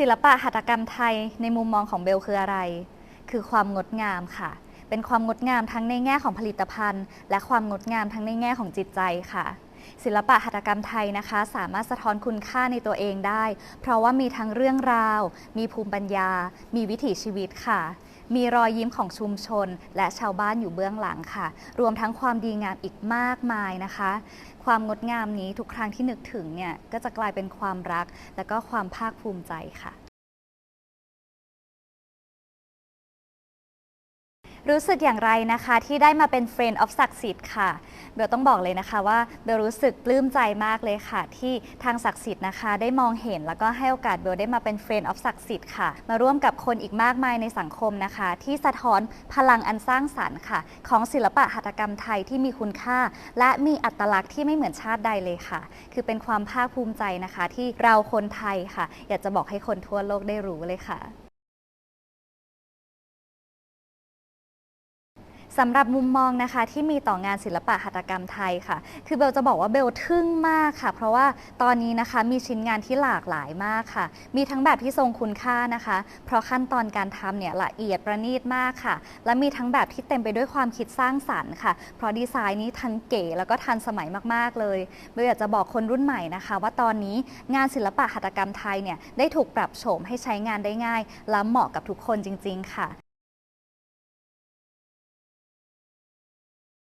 ศิลปะหัตถกรรมไทยในมุมมองของเบลคืออะไร คือความงดงามค่ะ เป็นความงดงามทั้งในแง่ของผลิตภัณฑ์ และความงดงามทั้งในแง่ของจิตใจค่ะ ศิลปะหัตถกรรมไทยนะคะ สามารถสะท้อนคุณค่าในตัวเองได้ เพราะว่ามีทั้งเรื่องราว มีภูมิปัญญา มีวิถีชีวิตค่ะ มีรอยยิ้มของชุมชน และชาวบ้านอยู่เบื้องหลังค่ะ รวมทั้งความดีงามอีกมากมายนะคะ ความงดงามนี้ทุกครั้งที่นึกถึงเนี่ยก็จะกลายเป็นความรัก และก็ความภาคภูมิใจค่ะ รู้สึกอย่างไรนะคะที่ได้มาเป็น Friend of ศักดิ์สิทธิ์ค่ะ เบลต้องบอกเลยนะคะว่าเบลรู้สึกปลื้มใจมากเลยค่ะ ที่ทางศักดิ์สิทธิ์นะคะ ได้มองเห็นแล้วก็ให้โอกาสเบลได้มาเป็น Friend of ศักดิ์สิทธิ์ค่ะ มาร่วมกับคนอีกมากมายในสังคมนะคะ ที่สะท้อนพลังอันสร้างสรรค์ค่ะ ของศิลปะหัตถกรรมไทยที่มีคุณค่า และมีอัตลักษณ์ที่ไม่เหมือนชาติใดเลยค่ะ คือเป็นความภาคภูมิใจนะคะ ที่เราคนไทยค่ะ อยากจะบอกให้คนทั่วโลกได้รู้เลยค่ะ สำหรับมุมมองนะคะที่มีต่องานศิลปะหัตถกรรมไทยค่ะ คือเบลจะบอกว่าเบลทึ่งมากค่ะ เพราะว่าตอนนี้นะคะมีชิ้นงานที่หลากหลายมากค่ะ มีทั้งแบบที่ทรงคุณค่านะคะ เพราะขั้นตอนการทำเนี่ยละเอียดประณีตมากค่ะ และมีทั้งแบบที่เต็มไปด้วยความคิดสร้างสรรค์ค่ะ เพราะดีไซน์นี้ทั้งเก๋แล้วก็ทันสมัยมากๆเลยเบลอยากจะบอกคนรุ่นใหม่นะคะ ว่าตอนนี้งานศิลปะหัตถกรรมไทยเนี่ยได้ถูกปรับโฉมให้ใช้งานได้ง่าย และเหมาะกับทุกคนจริง ๆ ค่ะ